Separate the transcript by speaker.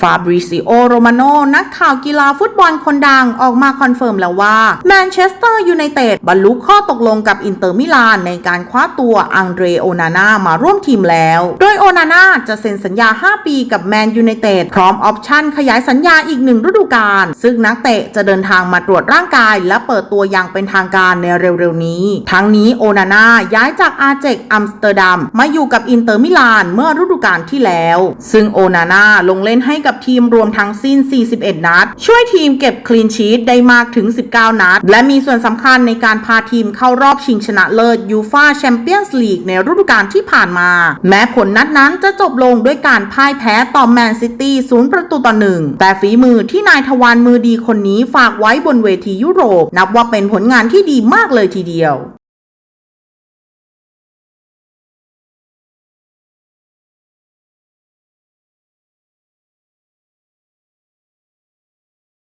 Speaker 1: ฟาบริซิโอโรมาโนนักข่าวกีฬาฟุตบอลคนดังออกมาคอนเฟิร์มแล้วว่าแมนเชสเตอร์ยูไนเต็ดบรรลุข้อตกลงกับอินเตอร์มิลานในการคว้าตัวอังเดรโอนาน่ามาร่วมทีมแล้ว โดยโอนาน่าจะเซ็นสัญญา 5 ปีกับแมนยูไนเต็ดพร้อมออปชั่นขยายสัญญาอีกหนึ่งฤดูกาลซึ่งนักเตะจะเดินทางมาตรวจร่างกาย และเปิดตัวอย่างเป็นทางการในเร็วๆนี้ ทั้งนี้โอนาน่าย้ายจากอาเจกอัมสเตอร์ดัมมาอยู่กับอินเตอร์มิลานเมื่อฤดูกาลที่แล้ว ซึ่งโอนาน่าลงเล่นให้กับับทีมรวมทั้งสิ้น 41 นัด ช่วยทีมเก็บคลีนชีตได้มากถึง 19 นัด และมีส่วนสำคัญในการพาทีมเข้ารอบชิงชนะเลิศยูฟาแชมเปี้ยนส์ลีกในฤดูกาลที่ผ่านมา แม้ผลนัดนั้นจะจบลงด้วยการพ่ายแพ้ต่อแมนซิตี้ศูนย์ประตูต่อหนึ่งแต่ฝีมือที่นายทวารมือดีคนนี้ฝากไว้บนเวทียุโรป นับว่าเป็นผลงานที่ดีมากเลยทีเดียว